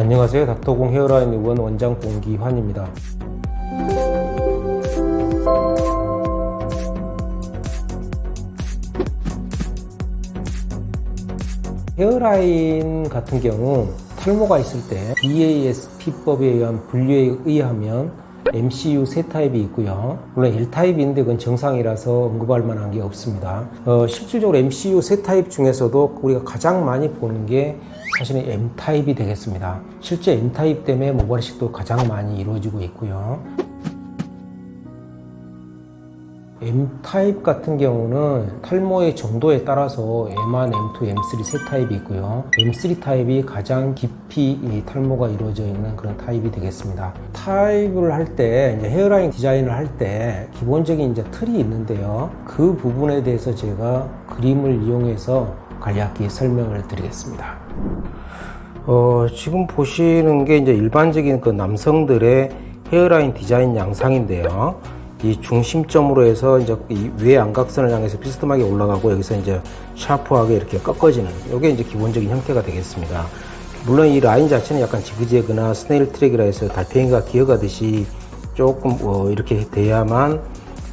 안녕하세요. 닥터공 헤어라인 의원 원장 공기환입니다. 헤어라인 같은 경우 탈모가 있을 때 DASP법에 의한 분류에 의하면 MCU 세 타입이 있고요. 물론 1타입인데 그건 정상이라서 언급할 만한 게 없습니다. 어, 실질적으로 MCU 세 타입 중에서도 우리가 가장 많이 보는 게 사실은 M타입이 되겠습니다. 실제 M타입 때문에 모발이식도 가장 많이 이루어지고 있고요. M타입 같은 경우는 탈모의 정도에 따라서 M1, M2, M3 세 타입이 있고요. M3 타입이 가장 깊이 이 탈모가 이루어져 있는 그런 타입이 되겠습니다. 타입을 할 때, 헤어라인 디자인을 할 때 기본적인 이제 틀이 있는데요. 그 부분에 대해서 제가 그림을 이용해서 간략히 설명을 드리겠습니다. 어, 지금 보시는 게 이제 일반적인 그 남성들의 헤어라인 디자인 양상인데요. 이 중심점으로 해서 이제 이 위에 안각선을 향해서 비스듬하게 올라가고 여기서 이제 샤프하게 이렇게 꺾어지는 이게 이제 기본적인 형태가 되겠습니다. 물론 이 라인 자체는 약간 지그재그나 스네일 트랙이라 해서 달팽이가 기어가듯이 조금 어 이렇게 돼야만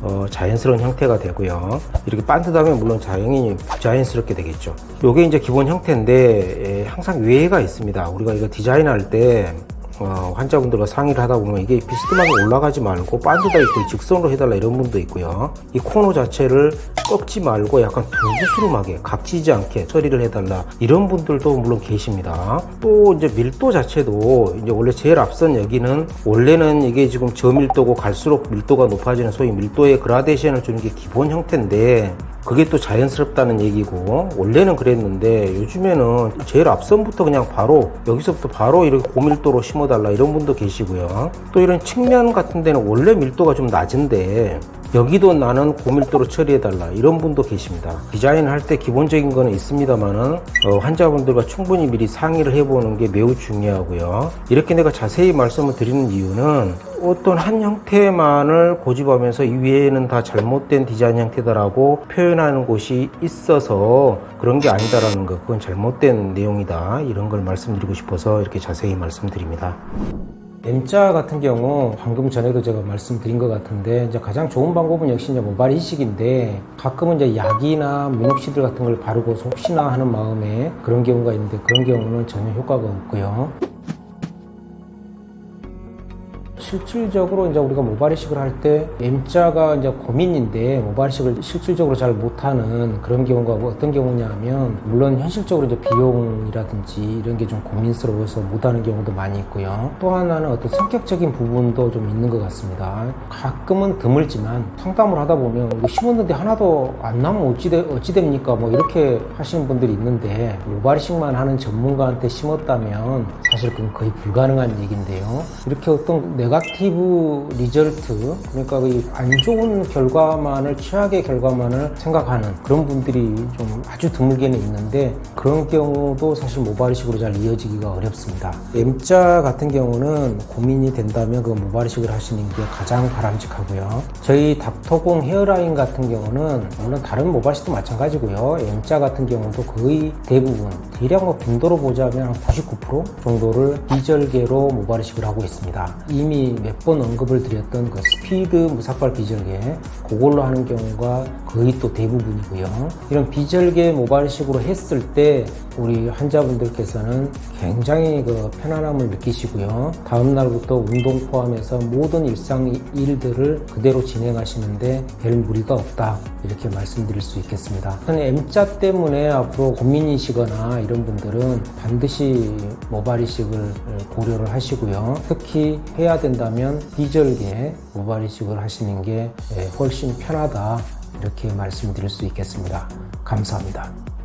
어 자연스러운 형태가 되고요. 이렇게 반듯하면 물론 자연히 자연스럽게 되겠죠. 이게 이제 기본 형태인데 예, 항상 외해가 있습니다. 우리가 이거 디자인할 때 어, 환자분들과 상의를 하다 보면 이게 비스듬하게 올라가지 말고 반듯하게 거의 직선으로 해달라 이런 분도 있고요. 이 코너 자체를 꺾지 말고 약간 둥그스름하게 각지지 않게 처리를 해달라 이런 분들도 물론 계십니다. 또 이제 밀도 자체도 이제 원래 제일 앞선 여기는 원래는 이게 지금 저밀도고 갈수록 밀도가 높아지는 소위 밀도의 그라데이션을 주는 게 기본 형태인데 그게 또 자연스럽다는 얘기고. 원래는 그랬는데 요즘에는 제일 앞선부터 그냥 바로 여기서부터 바로 이렇게 고밀도로 심어달라 이런 분도 계시고요. 또 이런 측면 같은 데는 원래 밀도가 좀 낮은데 여기도 나는 고밀도로 처리해달라 이런 분도 계십니다. 디자인을 할때 기본적인 거는 있습니다만은 어, 환자분들과 충분히 미리 상의를 해보는 게 매우 중요하고요. 이렇게 내가 자세히 말씀을 드리는 이유는 어떤 한 형태만을 고집하면서 이 위에는 다 잘못된 디자인 형태다라고 표현하는 곳이 있어서 그런 게 아니다라는 거 그건 잘못된 내용이다 이런 걸 말씀드리고 싶어서 이렇게 자세히 말씀드립니다. M자 같은 경우 방금 전에도 제가 말씀드린 것 같은데 이제 가장 좋은 방법은 역시 이제 모발 이식인데 가끔은 이제 약이나 미녹시딜 같은 걸 바르고 혹시나 하는 마음에 그런 경우가 있는데 그런 경우는 전혀 효과가 없고요. 실질적으로 이제 우리가 모발 이식을 할 때 M자가 이제 고민인데 모발 이식을 실질적으로 잘 못하는 그런 경우가 뭐 어떤 경우냐면 물론 현실적으로 이제 비용이라든지 이런 게 좀 고민스러워서 못하는 경우도 많이 있고요. 또 하나는 어떤 성격적인 부분도 좀 있는 것 같습니다. 가끔은 드물지만 상담을 하다 보면 이거 심었는데 하나도 안 나면 어찌, 되, 어찌 됩니까? 뭐 이렇게 하시는 분들이 있는데 모발 이식만 하는 전문가한테 심었다면 사실 그건 거의 불가능한 얘기인데요. 이렇게 어떤 네가티브 리절트 그러니까 안 좋은 결과만을 최악의 결과만을 생각하는 그런 분들이 좀 아주 드물게는 있는데 그런 경우도 사실 모발이식으로 잘 이어지기가 어렵습니다. M자 같은 경우는 고민이 된다면 그 모발이식을 하시는 게 가장 바람직하고요. 저희 닥터공 헤어라인 같은 경우는 물론 다른 모발이식도 마찬가지고요. M자 같은 경우도 거의 대부분 대략 뭐 빈도로 보자면 99% 정도를 비절개로 모발이식을 하고 있습니다. 이미 몇 번 언급을 드렸던 그 스피드 무삭발 비절개 그걸로 하는 경우가 거의 또 대부분이고요. 이런 비절개 모발식으로 했을 때 우리 환자분들께서는 굉장히 그 편안함을 느끼시고요. 다음 날부터 운동 포함해서 모든 일상 일들을 그대로 진행하시는데 별 무리가 없다 이렇게 말씀드릴 수 있겠습니다. M자 때문에 앞으로 고민이시거나 이런 분들은 반드시 모발 이식을 고려를 하시고요. 특히 해야 된 다면 비절개 모발 이식을 하시는 게 훨씬 편하다 이렇게 말씀드릴 수 있겠습니다. 감사합니다.